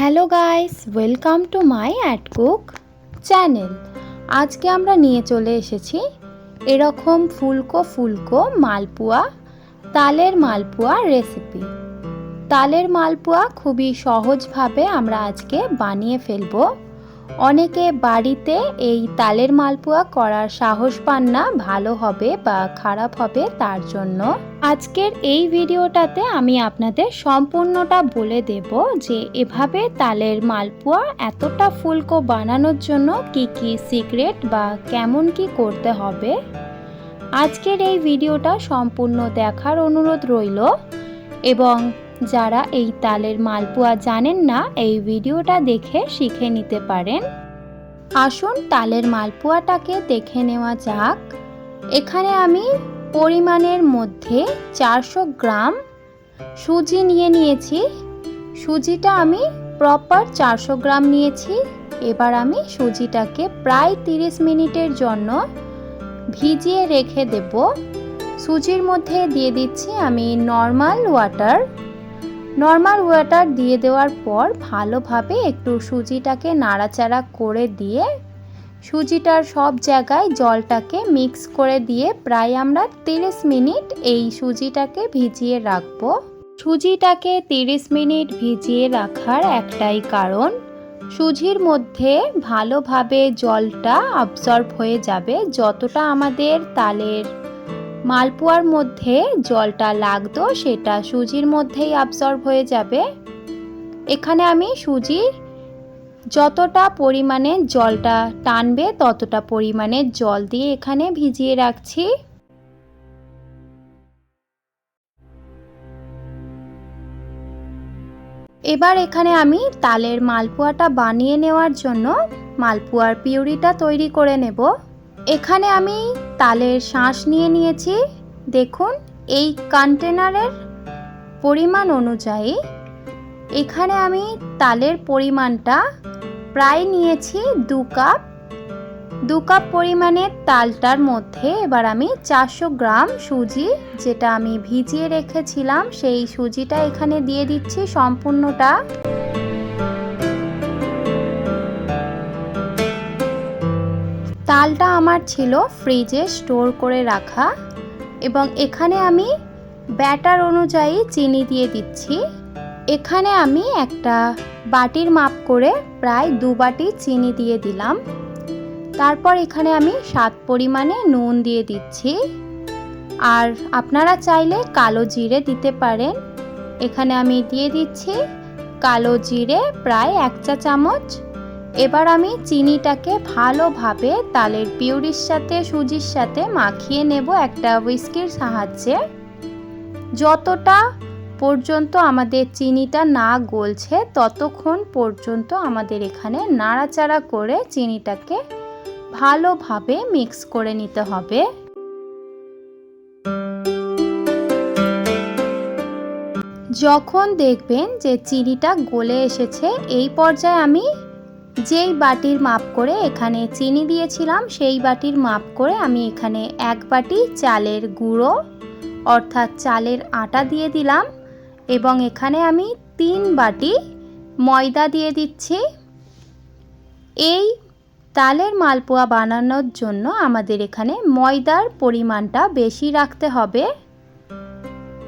Hello guys, welcome to my ad cook channel. আজকে আমরা নিয়ে চলে এসেছি এরকম ফুলকো ফুলকো মালপোয়া, তালের মালপোয়া রেসিপি তালের মালপোয়া খুবই সহজভাবে আমরা আজকে বানিয়ে ফেলব। অনেকে বাড়িতে এই তালের মালপোয়া করার সাহস পান না, ভালো হবে বা খারাপ হবে তার জন্য। আজকের এই ভিডিওটাতে আমি আপনাদের সম্পূর্ণটা বলে দেব যে এভাবে তালের মালপোয়া এতটা ফুলকো বানানোর জন্য কি কি সিক্রেট বা কেমন কি করতে হবে। আজকের এই ভিডিওটা সম্পূর্ণ দেখার অনুরোধ রইল এবং যারা এই তালের মালপোয়া জানেন না, এই ভিডিওটা দেখে শিখে নিতে পারেন। আসুন তালের মালপোয়াটাকে দেখে নেওয়া যাক। এখানে আমি পরিমাণের মধ্যে চারশো গ্রাম সুজি নিয়ে নিয়েছি। সুজিটা আমি প্রপার চারশো গ্রাম নিয়েছি। এবার আমি সুজিটাকে প্রায় তিরিশ মিনিটের জন্য ভিজিয়ে রেখে দেব। সুজির মধ্যে দিয়ে দিচ্ছি আমি নর্মাল ওয়াটার। নর্মাল ওয়াটার দিয়ে দেওয়ার পর ভালোভাবে একটু সুজিটাকে নাড়াচাড়া করে দিয়ে সুজিটার সব জায়গায় জলটাকে মিক্স করে দিয়ে প্রায় আমরা তিরিশ মিনিট এই সুজিটাকে ভিজিয়ে রাখব। সুজিটাকে তিরিশ মিনিট ভিজিয়ে রাখার একটাই কারণ, সুজির মধ্যে ভালোভাবে জলটা অবজর্ব হয়ে যাবে যতটা আমাদের তালের মালপোয়ার মধ্যে জলটা লাগতো, সেটা সুজির মধ্যেই অবজর্ব হয়ে যাবে। এখানে আমি সুজি যতটা পরিমাণে জলটা টানবে, ততটা পরিমাণে জল দিয়ে এখানে ভিজিয়ে রাখছি। এবার এখানে আমি তালের মালপোয়াটা বানিয়ে নেওয়ার জন্য মালপোয়ার পিউরিটা তৈরি করে নেব। এখানে আমি তালের শাঁস নিয়ে নিয়েছি। দেখুন, এই কন্টেনারের পরিমাণ অনুযায়ী এখানে আমি তালের পরিমাণটা প্রায় নিয়েছি দু কাপ। দু কাপ পরিমাণের তালটার মধ্যে এবার আমি চারশো গ্রাম সুজি, যেটা আমি ভিজিয়ে রেখেছিলাম, সেই সুজিটা এখানে দিয়ে দিচ্ছি সম্পূর্ণটা। তালটা আমার ছিল ফ্রিজে স্টোর করে রাখা এবং এখানে আমি ব্যাটার অনুযায়ী চিনি দিয়ে দিচ্ছি। এখানে আমি একটা বাটির মাপ করে প্রায় দু বাটি চিনি দিয়ে দিলাম। তারপর এখানে আমি স্বাদ পরিমাণে নুন দিয়ে দিচ্ছি। আর আপনারা চাইলে কালো জিরে দিতে পারেন। এখানে আমি দিয়ে দিচ্ছি কালো জিরে প্রায় এক চা চামচ এবার আমি চিনিটাকে ভালোভাবে তালের পিউরির সাথে, সুজির সাথে মাখিয়ে নেব একটা হুইস্কির সাহায্যে। যতটা পর্যন্ত আমাদের চিনিটা না গলছে, ততক্ষণ পর্যন্ত আমাদের এখানে নাড়াচাড়া করে চিনিটাকে ভালোভাবে মিক্স করে নিতে হবে। যখন দেখবেন যে চিনিটা গলে এসেছে, এই পর্যায়ে আমি যেই বাটির মাপ করে এখানে চিনি দিয়েছিলাম, সেই বাটির মাপ করে আমি এখানে এক বাটি চালের গুঁড়ো, অর্থাৎ চালের আটা দিয়ে দিলাম এবং এখানে আমি তিন বাটি ময়দা দিয়ে দিচ্ছি। এই তালের মালপোয়া বানানোর জন্য আমাদের এখানে ময়দার পরিমাণটা বেশি রাখতে হবে।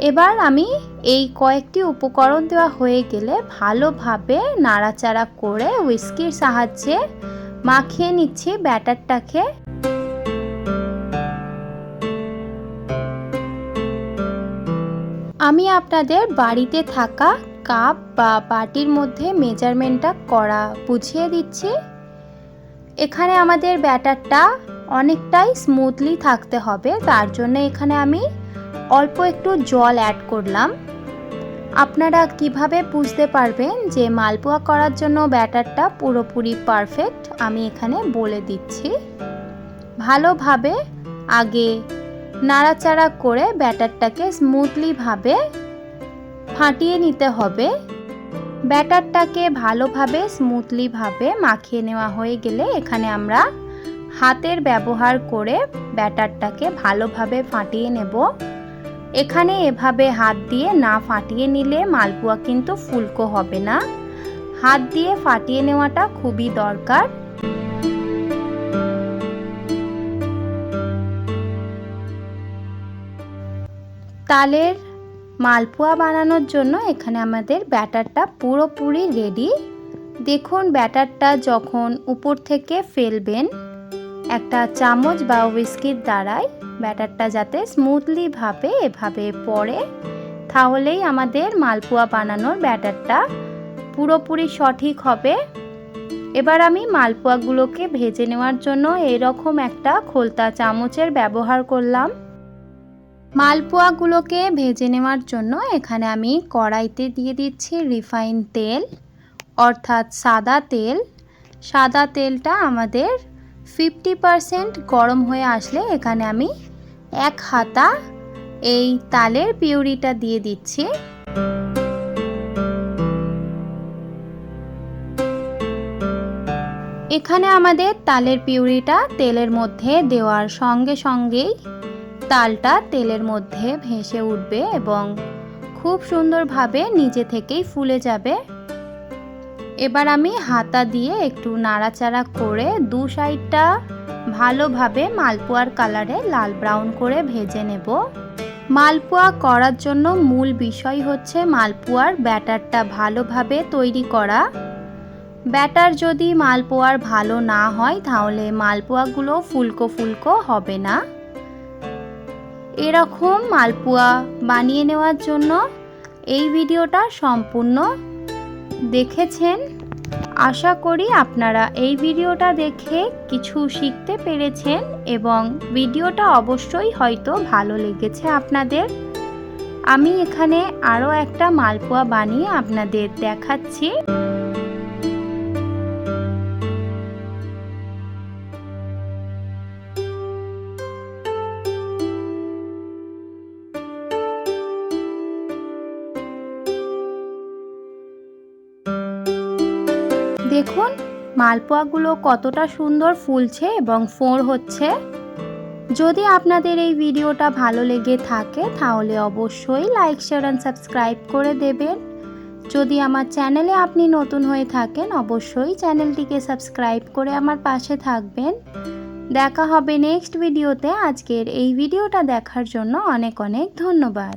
এবার আমি এই কয়েকটি উপকরণ দেওয়া হয়ে গেলে ভালোভাবে নাড়াচাড়া করে উইস্কির সাহায্যে মাখিয়ে নিচ্ছি ব্যাটারটাকে। আমি আপনাদের বাড়িতে থাকা কাপ বা বাটির মধ্যে মেজারমেন্টটা করা বুঝিয়ে দিচ্ছি। এখানে আমাদের ব্যাটারটা অনেকটাই স্মুথলি থাকতে হবে, তার জন্য এখানে আমি অল্প একটু জল অ্যাড করলাম। আপনারা কীভাবে বুঝতে পারবেন যে মালপোয়া করার জন্য ব্যাটারটা পুরোপুরি পারফেক্ট? আমি এখানে বলে দিচ্ছি। ভালোভাবে আগে নাড়াচাড়া করে ব্যাটারটাকে স্মুথলিভাবে ফাটিয়ে নিতে হবে। ব্যাটারটাকে ভালোভাবে স্মুথলিভাবে মাখিয়ে নেওয়া হয়ে গেলে এখানে আমরা হাতের ব্যবহার করে ব্যাটারটাকে ভালোভাবে ফাটিয়ে নেব। এখানে এভাবে হাত দিয়ে না ফাটিয়ে নিলে মালপোয়া কিন্তু ফুলকো হবে না। হাত দিয়ে ফাটিয়ে নেওয়াটা খুবই দরকার। তালের মালপোয়া বানানোর জন্য এখানে আমাদের ব্যাটারটা পুরোপুরি রেডি। দেখুন ব্যাটারটা যখন উপর থেকে ফেলবেন, একটা চামচ বা উইস্কির দ্বারাই ব্যাটারটা যাতে স্মুথলিভাবে এভাবে পড়ে, তাহলেই আমাদের মালপোয়া বানানোর ব্যাটারটা পুরোপুরি সঠিক হবে। এবার আমি মালপোয়াগুলোকে ভেজে নেওয়ার জন্য এরকম একটা খোলতা চামচের ব্যবহার করলাম। মালপোয়াগুলোকে ভেজে নেওয়ার জন্য এখানে আমি কড়াইতে দিয়ে দিচ্ছি রিফাইন তেল, অর্থাৎ সাদা তেল। সাদা তেলটা আমাদের ফিফটি পারসেন্ট গরম হয়ে আসলে এখানে আমি এক হাতা এই তালের পিউরিটা দিয়ে দিচ্ছি। এখানে আমাদের তালের পিউরিটা তেলের মধ্যে দেওয়ার সঙ্গে সঙ্গেই তালটা তেলের মধ্যে ভেসে উঠবে এবং খুব সুন্দরভাবে নিজে থেকেই ফুলে যাবে। এবার আমি হাতা দিয়ে একটু নাড়াচাড়া করে দু সাইডটা ভালোভাবে মালপোয়ার কালারে লাল ব্রাউন করে ভেজে নেব। মালপোয়া করার জন্য মূল বিষয় হচ্ছে মালপোয়ার ব্যাটারটা ভালোভাবে তৈরি করা। ব্যাটার যদি মালপোয়ার ভালো না হয়, তাহলে মালপোয়াগুলো ফুলকো ফুলকো হবে না। এরকম মালপোয়া বানিয়ে নেওয়ার জন্য এই ভিডিওটা সম্পূর্ণ দেখেছেন। আশা করি আপনারা এই ভিডিওটা দেখে কিছু শিখতে পেরেছেন এবং ভিডিওটা অবশ্যই হয়তো ভালো লেগেছে আপনাদের। আমি এখানে আরও একটা মালপোয়া বানিয়ে আপনাদের দেখাচ্ছি। দেখুন, মালপোয়াগুলো কতটা সুন্দর ফুলছে এবং ফোঁড় হচ্ছে। যদি আপনাদের এই ভিডিওটা ভালো লেগে থাকে, তাহলে অবশ্যই লাইক শেয়ার অ্যান্ড সাবস্ক্রাইব করে দেবেন। যদি আমার চ্যানেলে আপনি নতুন হয়ে থাকেন, অবশ্যই চ্যানেলটিকে সাবস্ক্রাইব করে আমার পাশে থাকবেন। দেখা হবে নেক্সট ভিডিওতে আজকের এই ভিডিওটা দেখার জন্য অনেক অনেক ধন্যবাদ।